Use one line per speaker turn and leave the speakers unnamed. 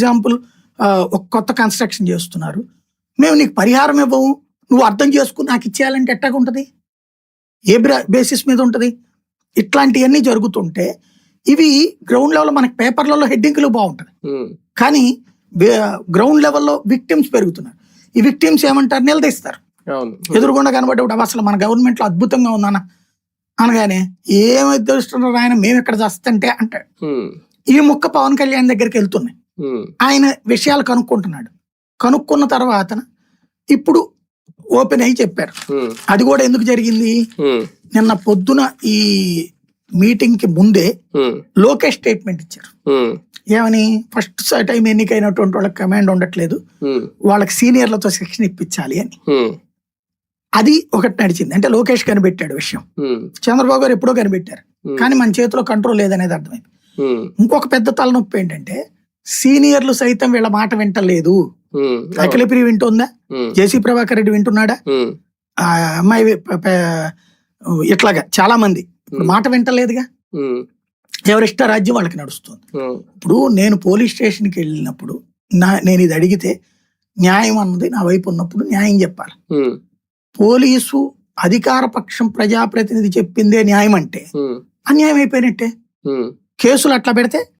Example ఒక కొత్త construction చేస్తున్నారు. మేము నీకు పరిహారం ఇవ్వము నువ్వు అర్థం చేసుకుని నాకు ఇచ్చేయాలంటే ఎట్టాగా ఉంటుంది? ఏ బేసిస్ మీద ఉంటుంది? ఇట్లాంటివన్నీ జరుగుతుంటే ఇవి గ్రౌండ్ లెవెల్ మనకి పేపర్లలో హెడ్డింగ్లు బాగుంటుంది. కానీ గ్రౌండ్ లెవెల్లో విక్టిమ్స్ పెరుగుతున్నారు. ఈ విక్టిమ్స్ ఏమంటారు? నిలదీస్తారు. ఎదురుగుండా కనబడేప్పుడు అసలు మన గవర్నమెంట్లో అద్భుతంగా ఉందన్న అనగానే ఏమైతే ఆయన మేము ఇక్కడ చేస్తంటే అంటాడు. ఈ ముక్క పవన్ కళ్యాణ్ దగ్గరికి వెళ్తున్నాయి. ఆయన విషయాలు కనుక్కుంటున్నాడు. కనుక్కున్న తర్వాత ఇప్పుడు ఓపెన్ అయ్యి చెప్పారు. అది కూడా ఎందుకు జరిగింది? నిన్న పొద్దున ఈ మీటింగ్కి ముందే లోకేష్ స్టేట్మెంట్ ఇచ్చారు. ఏమని? ఫస్ట్ టైం ఎన్నికైనటువంటి వాళ్ళకి కమాండ్ ఉండట్లేదు. వాళ్ళకి సీనియర్లతో శిక్షణ ఇప్పించాలి అని. అది ఒకటి నడిచింది. అంటే లోకేష్ కనిపెట్టాడు విషయం. చంద్రబాబు గారు ఎప్పుడో కనిపెట్టారు. కానీ మన చేతిలో కంట్రోల్ లేదనేది అర్థమైంది. ఇంకొక పెద్ద తలనొప్పి ఏంటంటే సీనియర్లు సైతం వీళ్ళ మాట వింటలేదు. అఖిలప్రియ వింటుందా? జేసీ ప్రభాకర్ రెడ్డి వింటున్నాడా? ఆ అమ్మాయి ఇట్లాగా చాలా మంది. మాట వింటలేదుగా? ఎవరిష్ట రాజ్యం వాళ్ళకి నడుస్తుంది. ఇప్పుడు నేను పోలీస్ స్టేషన్కి వెళ్ళినప్పుడు నా నేను ఇది అడిగితే న్యాయం అన్నది నా వైపు ఉన్నప్పుడు న్యాయం చెప్పాలి. పోలీసు అధికార పక్షం ప్రజాప్రతినిధి చెప్పిందే న్యాయం అంటే అన్యాయం అయిపోయినట్టే. కేసులు అట్లా పెడితే